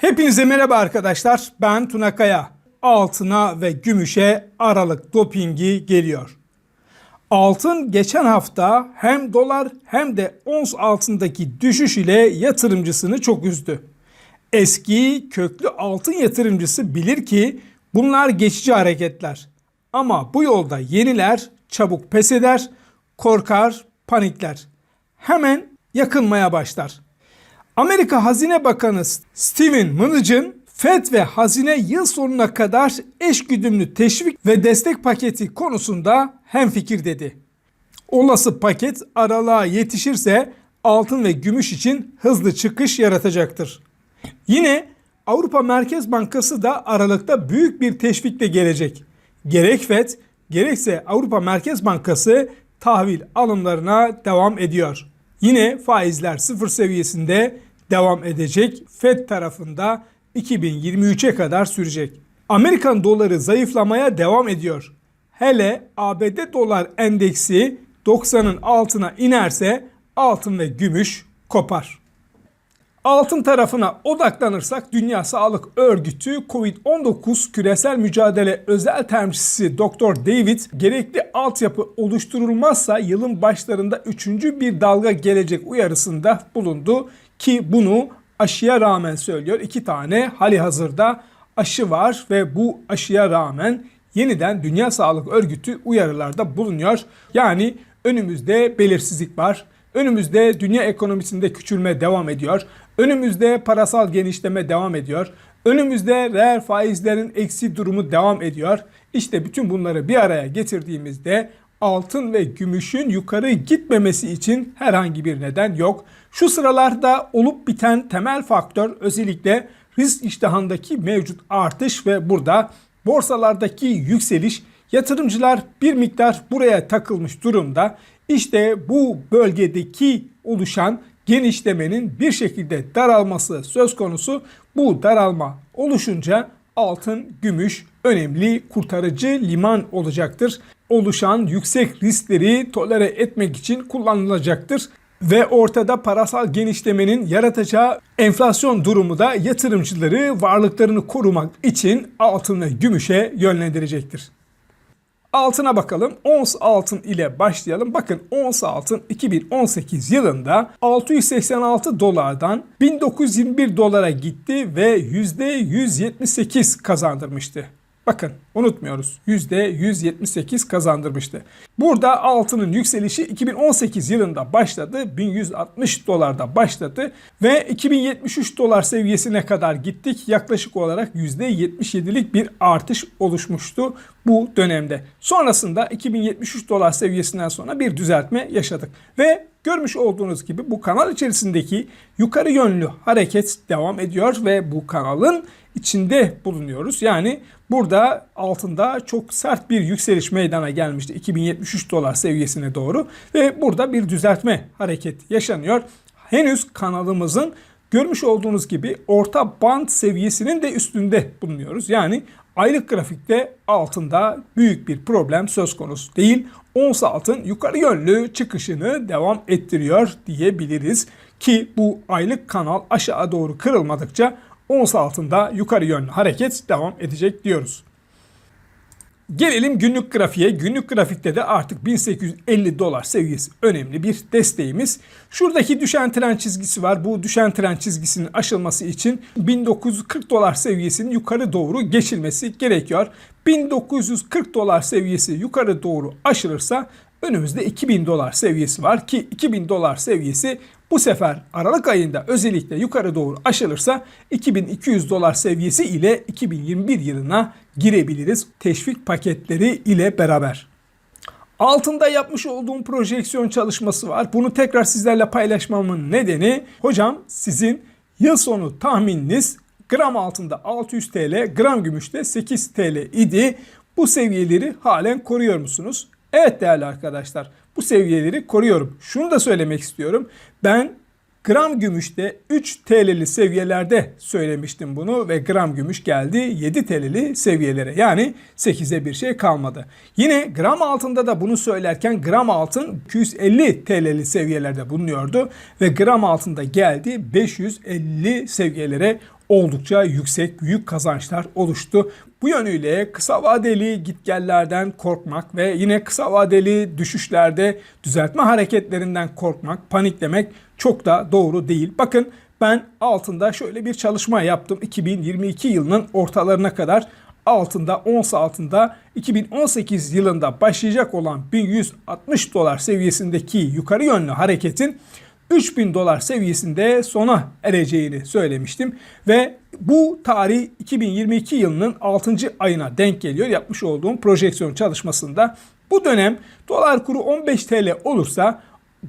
Hepinize merhaba arkadaşlar. Ben Tuna Kaya. Altına ve gümüşe Aralık dopingi geliyor. Altın geçen hafta hem dolar hem de ons altındaki düşüş ile yatırımcısını çok üzdü. Eski köklü altın yatırımcısı bilir ki bunlar geçici hareketler. Ama bu yolda yeniler çabuk pes eder, korkar, panikler. Hemen yakınmaya başlar. Amerika Hazine Bakanı Steven Mnuchin, FED ve hazine yıl sonuna kadar eşgüdümlü teşvik ve destek paketi konusunda hemfikir dedi. Olası paket aralığa yetişirse altın ve gümüş için hızlı çıkış yaratacaktır. Yine Avrupa Merkez Bankası da Aralık'ta büyük bir teşvikle gelecek. Gerek FED gerekse Avrupa Merkez Bankası tahvil alımlarına devam ediyor. Yine faizler sıfır seviyesinde devam edecek. FED tarafında 2023'e kadar sürecek. Amerikan doları zayıflamaya devam ediyor. Hele ABD dolar endeksi 90'ın altına inerse altın ve gümüş kopar. Altın tarafına odaklanırsak Dünya Sağlık Örgütü COVID-19 küresel mücadele özel temsilcisi Dr. David gerekli altyapı oluşturulmazsa yılın başlarında üçüncü bir dalga gelecek uyarısında bulundu ki bunu aşıya rağmen söylüyor. İki tane hali hazırda aşı var ve bu aşıya rağmen yeniden Dünya Sağlık Örgütü uyarılarda bulunuyor. Yani önümüzde belirsizlik var. Önümüzde dünya ekonomisinde küçülme devam ediyor. Önümüzde parasal genişleme devam ediyor. Önümüzde reel faizlerin eksi durumu devam ediyor. İşte bütün bunları bir araya getirdiğimizde altın ve gümüşün yukarı gitmemesi için herhangi bir neden yok. Şu sıralarda olup biten temel faktör özellikle risk iştahındaki mevcut artış ve burada borsalardaki yükseliş yatırımcılar bir miktar buraya takılmış durumda. İşte bu bölgedeki oluşan genişlemenin bir şekilde daralması söz konusu. Bu daralma oluşunca altın, gümüş önemli kurtarıcı liman olacaktır. Oluşan yüksek riskleri tolere etmek için kullanılacaktır ve ortada parasal genişlemenin yaratacağı enflasyon durumu da yatırımcıları varlıklarını korumak için altın ve gümüşe yönlendirecektir. Altına bakalım. Ons altın ile başlayalım. Bakın ons altın 2018 yılında 686 dolardan 1921 dolara gitti ve %178 kazandırmıştı. Bakın unutmuyoruz. %178 kazandırmıştı. Burada altının yükselişi 2018 yılında başladı. 1160 dolarda başladı ve 2073 dolar seviyesine kadar gittik. Yaklaşık olarak %77'lik bir artış oluşmuştu bu dönemde. Sonrasında 2073 dolar seviyesinden sonra bir düzeltme yaşadık. Ve görmüş olduğunuz gibi bu kanal içerisindeki yukarı yönlü hareket devam ediyor ve bu kanalın içinde bulunuyoruz. Yani burada altında çok sert bir yükseliş meydana gelmişti 2073 dolar seviyesine doğru ve burada bir düzeltme hareket yaşanıyor. Henüz kanalımızın görmüş olduğunuz gibi orta band seviyesinin de üstünde bulunuyoruz. Yani aylık grafikte altında büyük bir problem söz konusu değil. Ons altın yukarı yönlü çıkışını devam ettiriyor diyebiliriz ki bu aylık kanal aşağı doğru kırılmadıkça ons altında yukarı yönlü hareket devam edecek diyoruz. Gelelim günlük grafiğe. Günlük grafikte de artık 1850 dolar seviyesi önemli bir desteğimiz. Şuradaki düşen trend çizgisi var. Bu düşen trend çizgisinin aşılması için 1940 dolar seviyesinin yukarı doğru geçilmesi gerekiyor. 1940 dolar seviyesi yukarı doğru aşılırsa önümüzde 2000 dolar seviyesi var ki 2000 dolar seviyesi bu sefer Aralık ayında özellikle yukarı doğru aşılırsa 2200 dolar seviyesi ile 2021 yılına girebiliriz teşvik paketleri ile beraber. Altında yapmış olduğum projeksiyon çalışması var. Bunu tekrar sizlerle paylaşmamın nedeni hocam sizin yıl sonu tahmininiz gram altında 600 TL, gram gümüşte 8 TL idi. Bu seviyeleri halen koruyor musunuz? Evet değerli arkadaşlar bu seviyeleri koruyorum. Şunu da söylemek istiyorum. Ben Gram gümüşte 3 TL'li seviyelerde söylemiştim bunu ve gram gümüş geldi 7 TL'li seviyelere. Yani 8'e bir şey kalmadı. Yine gram altında da bunu söylerken gram altın 250 TL'li seviyelerde bulunuyordu ve gram altında geldi 550 seviyelere oldukça yüksek büyük kazançlar oluştu. Bu yönüyle kısa vadeli gitgellerden korkmak ve yine kısa vadeli düşüşlerde düzeltme hareketlerinden korkmak, paniklemek çok da doğru değil. Bakın ben altında şöyle bir çalışma yaptım. 2022 yılının ortalarına kadar altında ons altında 2018 yılında başlayacak olan 1160 dolar seviyesindeki yukarı yönlü hareketin 3000 dolar seviyesinde sona ereceğini söylemiştim ve bu tarih 2022 yılının 6. ayına denk geliyor yapmış olduğum projeksiyon çalışmasında. Bu dönem dolar kuru 15 TL olursa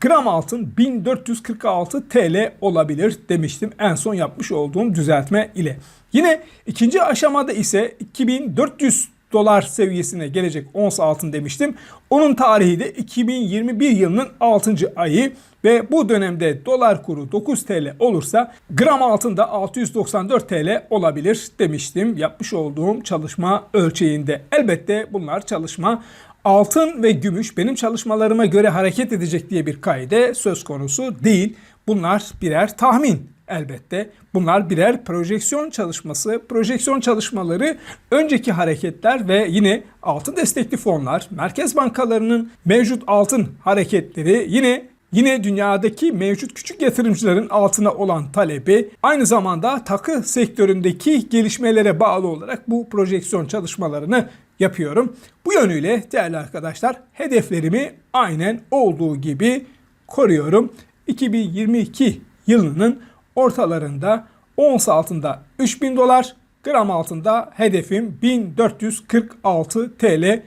gram altın 1446 TL olabilir demiştim en son yapmış olduğum düzeltme ile. Yine ikinci aşamada ise 2400 dolar seviyesine gelecek ons altın demiştim. Onun tarihi de 2021 yılının 6. ayı ve bu dönemde dolar kuru 9 TL olursa gram altında 694 TL olabilir demiştim yapmış olduğum çalışma ölçeğinde. Elbette bunlar çalışma altın ve gümüş benim çalışmalarıma göre hareket edecek diye bir kaide söz konusu değil. Bunlar birer tahmin elbette. Bunlar birer projeksiyon çalışması. Projeksiyon çalışmaları önceki hareketler ve yine altın destekli fonlar, merkez bankalarının mevcut altın hareketleri, yine Yine dünyadaki mevcut küçük yatırımcıların altına olan talebi aynı zamanda takı sektöründeki gelişmelere bağlı olarak bu projeksiyon çalışmalarını yapıyorum. Bu yönüyle değerli arkadaşlar hedeflerimi aynen olduğu gibi koruyorum. 2022 yılının ortalarında ons altında 3000 dolar, gram altında hedefim 1446 TL.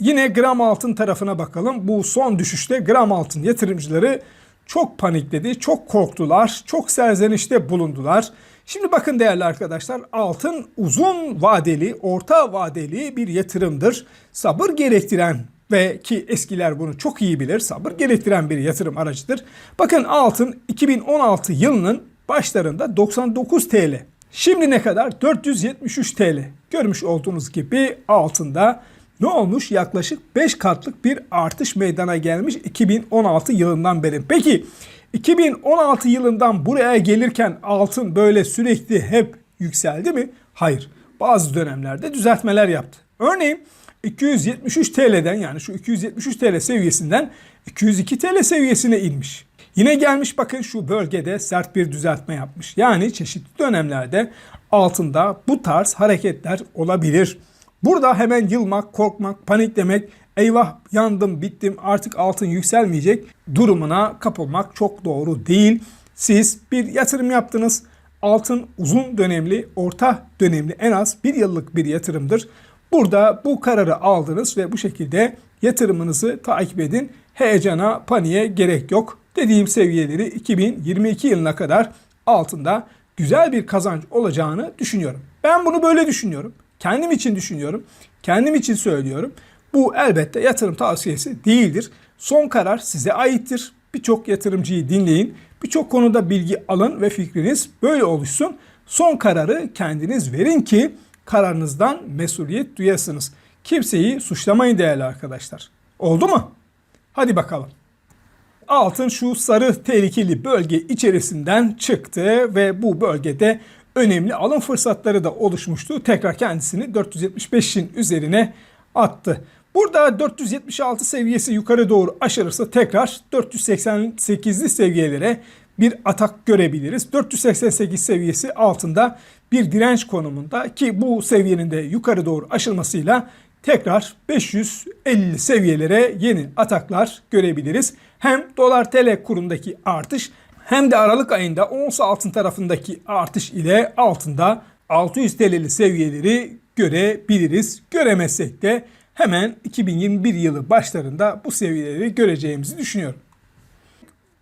Yine gram altın tarafına bakalım. Bu son düşüşte gram altın yatırımcıları çok panikledi, çok korktular, çok serzenişte bulundular. Şimdi bakın değerli arkadaşlar altın uzun vadeli, orta vadeli bir yatırımdır. Sabır gerektiren ve ki eskiler bunu çok iyi bilir sabır gerektiren bir yatırım aracıdır. Bakın altın 2016 yılının başlarında 99 TL. Şimdi ne kadar? 473 TL. Görmüş olduğunuz gibi altında ne olmuş? Yaklaşık 5 katlık bir artış meydana gelmiş 2016 yılından beri. Peki 2016 yılından buraya gelirken altın böyle sürekli hep yükseldi mi? Hayır. Bazı dönemlerde düzeltmeler yaptı. Örneğin 273 TL'den yani şu 273 TL seviyesinden 202 TL seviyesine inmiş. Yine gelmiş bakın şu bölgede sert bir düzeltme yapmış. Yani çeşitli dönemlerde altında bu tarz hareketler olabilir. Burada hemen yılmak, korkmak, paniklemek, eyvah yandım, bittim artık altın yükselmeyecek durumuna kapılmak çok doğru değil. Siz bir yatırım yaptınız. Altın uzun dönemli, orta dönemli en az bir yıllık bir yatırımdır. Burada bu kararı aldınız ve bu şekilde yatırımınızı takip edin. Heyecana, paniğe gerek yok. Dediğim seviyeleri 2022 yılına kadar altında güzel bir kazanç olacağını düşünüyorum. Ben bunu böyle düşünüyorum. Kendim için düşünüyorum. Kendim için söylüyorum. Bu elbette yatırım tavsiyesi değildir. Son karar size aittir. Birçok yatırımcıyı dinleyin. Birçok konuda bilgi alın ve fikriniz böyle oluşsun. Son kararı kendiniz verin ki kararınızdan mesuliyet duyasınız. Kimseyi suçlamayın değerli arkadaşlar. Oldu mu? Hadi bakalım. Altın şu sarı tehlikeli bölge içerisinden çıktı ve bu bölgede önemli alım fırsatları da oluşmuştu. Tekrar kendisini 475'in üzerine attı. Burada 476 seviyesi yukarı doğru aşırırsa tekrar 488'li seviyelere bir atak görebiliriz. 488 seviyesi altında bir direnç konumunda ki bu seviyenin de yukarı doğru aşılmasıyla tekrar 550 seviyelere yeni ataklar görebiliriz. Hem dolar tl kurundaki artış hem de Aralık ayında ons altın tarafındaki artış ile altında 600 TL'li seviyeleri görebiliriz. Göremezsek de hemen 2021 yılı başlarında bu seviyeleri göreceğimizi düşünüyorum.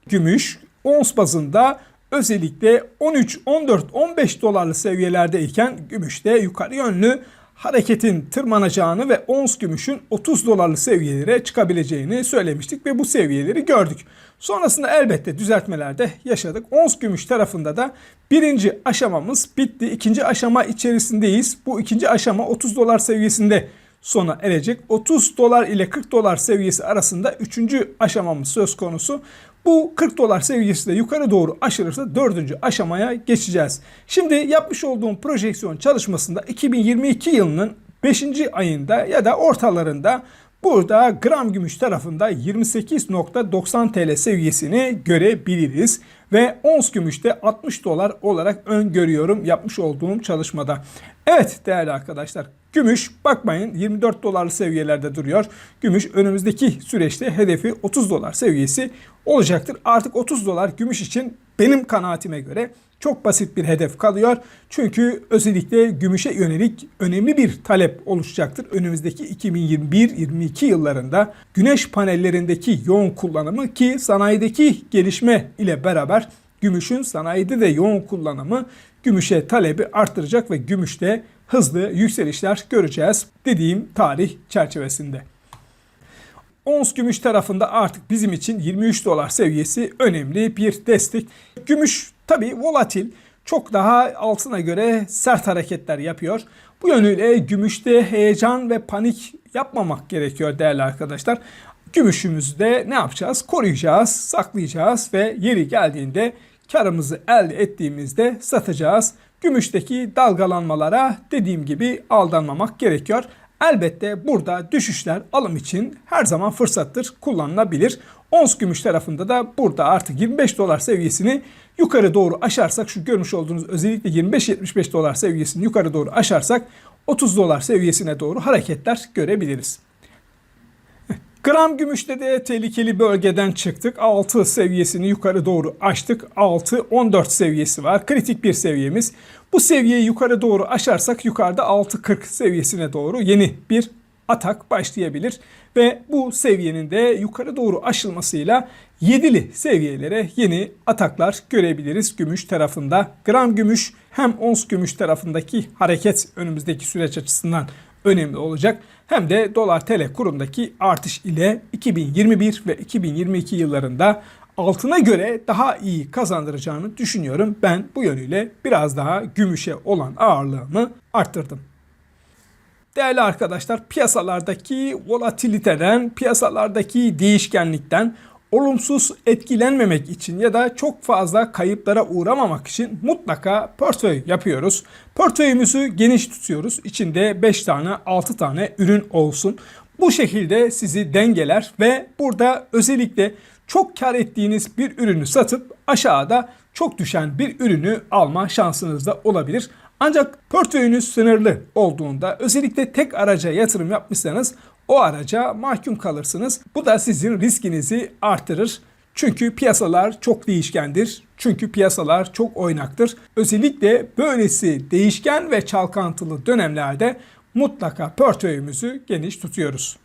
Gümüş ons bazında özellikle 13, 14, 15 dolarlı seviyelerdeyken gümüşte yukarı yönlü hareketin tırmanacağını ve ons gümüşün 30 dolarlı seviyelere çıkabileceğini söylemiştik ve bu seviyeleri gördük. Sonrasında elbette düzeltmelerde yaşadık. Ons gümüş tarafında da birinci aşamamız bitti. İkinci aşama içerisindeyiz. Bu ikinci aşama 30 dolar seviyesinde sona erecek. 30 dolar ile 40 dolar seviyesi arasında üçüncü aşamamız söz konusu. Bu 40 dolar seviyesi de yukarı doğru aşılırsa dördüncü aşamaya geçeceğiz. Şimdi yapmış olduğum projeksiyon çalışmasında 2022 yılının 5. ayında ya da ortalarında burada gram gümüş tarafında 28.90 TL seviyesini görebiliriz. Ve ons gümüşte 60 dolar olarak öngörüyorum yapmış olduğum çalışmada. Evet değerli arkadaşlar Gümüş bakmayın 24 dolarlı seviyelerde duruyor. Gümüş önümüzdeki süreçte hedefi 30 dolar seviyesi olacaktır. Artık 30 dolar gümüş için benim kanaatime göre çok basit bir hedef kalıyor. Çünkü özellikle gümüşe yönelik önemli bir talep oluşacaktır. Önümüzdeki 2021-22 yıllarında güneş panellerindeki yoğun kullanımı ki sanayideki gelişme ile beraber gümüşün sanayide de yoğun kullanımı gümüşe talebi arttıracak ve gümüşte hızlı yükselişler göreceğiz dediğim tarih çerçevesinde. Ons gümüş tarafında artık bizim için 23 dolar seviyesi önemli bir destek. Gümüş tabi volatil çok daha altına göre sert hareketler yapıyor. Bu yönüyle gümüşte heyecan ve panik yapmamak gerekiyor değerli arkadaşlar. Gümüşümüzü de ne yapacağız? Koruyacağız, saklayacağız ve yeri geldiğinde karımızı elde ettiğimizde satacağız. Gümüşteki dalgalanmalara dediğim gibi aldanmamak gerekiyor. Elbette burada düşüşler alım için her zaman fırsattır, kullanılabilir. Ons gümüş tarafında da burada artık 25 dolar seviyesini yukarı doğru aşarsak şu görmüş olduğunuz özellikle 25-75 dolar seviyesini yukarı doğru aşarsak 30 dolar seviyesine doğru hareketler görebiliriz. Gram gümüşte de tehlikeli bölgeden çıktık. 6 seviyesini yukarı doğru açtık. 6-14 seviyesi var. Kritik bir seviyemiz. Bu seviyeyi yukarı doğru aşarsak yukarıda 6.40 seviyesine doğru yeni bir atak başlayabilir. Ve bu seviyenin de yukarı doğru aşılmasıyla 7'li seviyelere yeni ataklar görebiliriz gümüş tarafında. Gram gümüş hem ons gümüş tarafındaki hareket önümüzdeki süreç açısından önemli olacak. Hem de dolar TL kurundaki artış ile 2021 ve 2022 yıllarında altına göre daha iyi kazandıracağını düşünüyorum. Ben bu yönüyle biraz daha gümüşe olan ağırlığımı arttırdım. Değerli arkadaşlar piyasalardaki volatiliteden, piyasalardaki değişkenlikten olumsuz etkilenmemek için ya da çok fazla kayıplara uğramamak için mutlaka portföy yapıyoruz. Portföyümüzü geniş tutuyoruz. İçinde 5 tane 6 tane ürün olsun. Bu şekilde sizi dengeler ve burada özellikle çok kar ettiğiniz bir ürünü satıp aşağıda çok düşen bir ürünü alma şansınız da olabilir. Ancak portföyünüz sınırlı olduğunda özellikle tek araca yatırım yapmışsanız o araca mahkum kalırsınız. Bu da sizin riskinizi artırır. Çünkü piyasalar çok değişkendir. Çünkü piyasalar çok oynaktır. Özellikle böylesi değişken ve çalkantılı dönemlerde mutlaka portföyümüzü geniş tutuyoruz.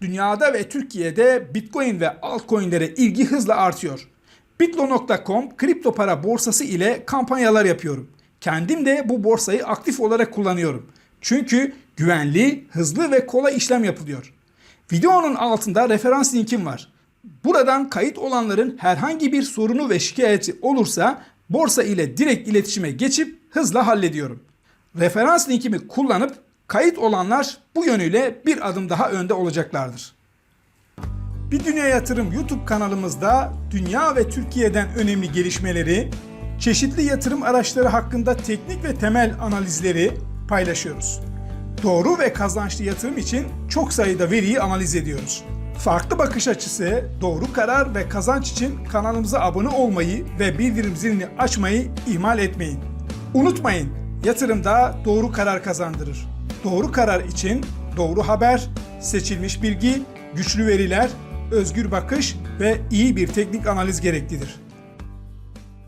Dünyada ve Türkiye'de Bitcoin ve altcoin'lere ilgi hızla artıyor. Bitlo.com kripto para borsası ile kampanyalar yapıyorum. Kendim de bu borsayı aktif olarak kullanıyorum. Çünkü güvenli, hızlı ve kolay işlem yapılıyor. Videonun altında referans linkim var. Buradan kayıt olanların herhangi bir sorunu ve şikayeti olursa borsa ile direkt iletişime geçip hızla hallediyorum. Referans linkimi kullanıp kayıt olanlar bu yönüyle bir adım daha önde olacaklardır. Bir Dünya Yatırım YouTube kanalımızda dünya ve Türkiye'den önemli gelişmeleri, çeşitli yatırım araçları hakkında teknik ve temel analizleri paylaşıyoruz. Doğru ve kazançlı yatırım için çok sayıda veriyi analiz ediyoruz. Farklı bakış açısı, doğru karar ve kazanç için kanalımıza abone olmayı ve bildirim zilini açmayı ihmal etmeyin. Unutmayın, yatırımda doğru karar kazandırır. Doğru karar için doğru haber, seçilmiş bilgi, güçlü veriler, özgür bakış ve iyi bir teknik analiz gereklidir.